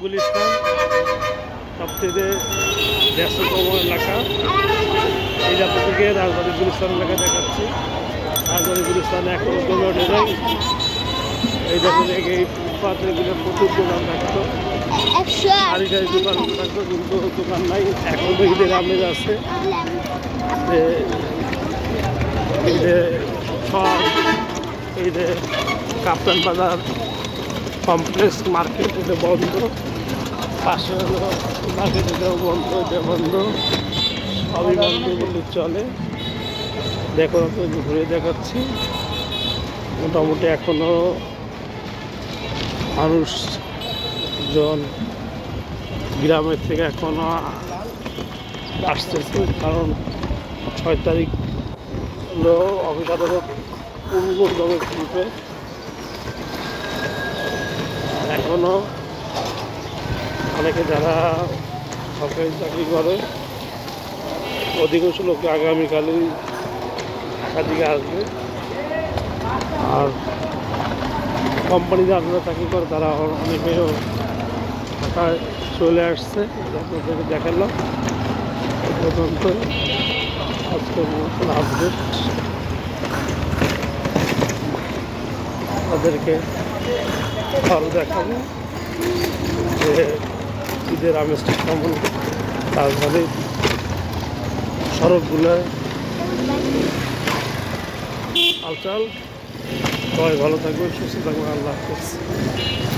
গুলিস্তান, সবচেয়ে ব্যস্ততম এলাকা। এই যাত্রা থেকে রাজবাড়ি গুলিস্তান এলাকা দেখাচ্ছি। রাজবাড়ি গুলিস্তানে এখনও জমে ওঠে নাই। এই থেকে এই ফুটপাতে এগুলো প্রচুর দোকান থাকতো। সারি সারি দোকান থাকতো, কিন্তু দোকান নাই। এখন ঈদের আমেজ আছে। যে ঈদে সব ঈদে কাপ্তান বাজার কমপ্লেক্স মার্কেট এটা বন্ধ পাশে মার্কেট এটাও বন্ধ এটা বন্ধ সবই বন্ধ বলে চলে দেখো ঘুরে দেখাচ্ছি মোটামুটি এখনও মানুষজন গ্রামের থেকে এখনও আসতেছে কারণ ছয় তারিখ হলো পূর্ণভাবে খুলবে এখনও অনেকে যারা সরকারি চাকরি করে, অধিকাংশ লোক আগামীকালই দিকে আসবে। আর কোম্পানিতে যারা চাকরি করে, তারা অনেকেও ঢাকায় চলে আসছে। আপনাদেরকে দেখালাম। পর্যন্ত আজকের মতন আপডেট তাদেরকে আরও দেখাবো যে ঈদের আমেজটা কেমন। রাজধানীর সড়কগুলো আলচাল সবাই ভালো থাকবেন, সুস্থ থাকবেন, আল্লাহ হাফেজ।